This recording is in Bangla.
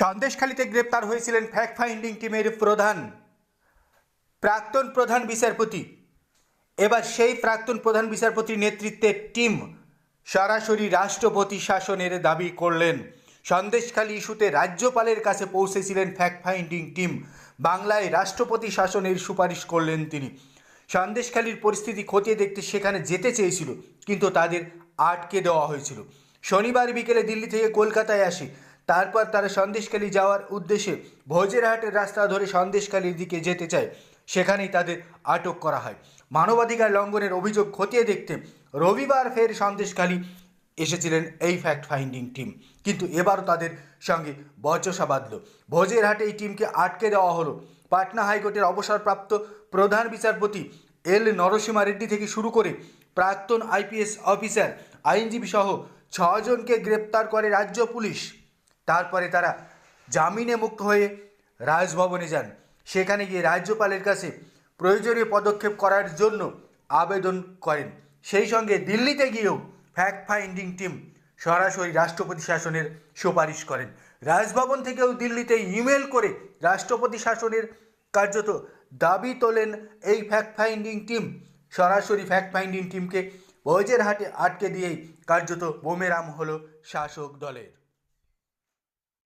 সন্দেশখালীতে গ্রেপ্তার হয়েছিলেন ফ্যাক্ট ফাইন্ডিং টিমের প্রধান। প্রাক্তন প্রধান বিচারপতি। এবার সেই প্রাক্তন প্রধান বিচারপতির নেতৃত্বে টিম সরাসরি রাষ্ট্রপতি শাসনের দাবি করলেন। সন্দেশখালী ইস্যুতে রাজ্যপালের কাছে পৌঁছেছিলেন ফ্যাক্ট ফাইন্ডিং টিম বাংলায় রাষ্ট্রপতি শাসনের সুপারিশ করলেন তিনি। সন্দেশখালীর পরিস্থিতি খতিয়ে দেখতে সেখানে যেতে চেয়েছিল, কিন্তু তাদের আটকে দেওয়া হয়েছিল। শনিবার বিকেলে দিল্লি থেকে কলকাতায় আসে তারপর তারা সন্দেশখালী যাওয়ার উদ্দেশ্যে ভোজেরহাটের রাস্তা ধরে সন্দেশখালীর দিকে যেতে চায়। সেখানেই তাদের আটক করা হয়। মানবাধিকার লঙ্ঘনের অভিযোগ খতিয়ে দেখতে রবিবার ফের সন্দেশখালী এসেছিলেন এই ফ্যাক্ট ফাইন্ডিং টিম কিন্তু এবারও তাদের সঙ্গে বচসা বাঁধল। ভোজেরহাটে এই টিমকে আটকে দেওয়া হলো। পাটনা হাইকোর্টের অবসরপ্রাপ্ত প্রধান বিচারপতি এল নরসিমা রেড্ডি থেকে শুরু করে প্রাক্তন আইপিএস অফিসার আইনজীবী সহ ছজনকে গ্রেপ্তার করে রাজ্য পুলিশ। তারপরে তারা জামিনে মুক্ত হয়ে রাজভবনে যান। সেখানে গিয়ে রাজ্যপালের কাছে প্রয়োজনীয় পদক্ষেপ করার জন্য আবেদন করেন। সেই সঙ্গে দিল্লিতে গিয়েও ফ্যাক্ট ফাইন্ডিং টিম সরাসরি রাষ্ট্রপতি শাসনের সুপারিশ করেন। রাজভবন থেকেও দিল্লিতে ইমেল করে রাষ্ট্রপতি শাসনের কার্যত দাবি তোলেন এই ফ্যাক্ট ফাইন্ডিং টিম সরাসরি ফ্যাক্ট ফাইন্ডিং টিমকে বৈজের হাটে আটকে দিয়েই কার্যত বোমেরাম হলো শাসক দলের।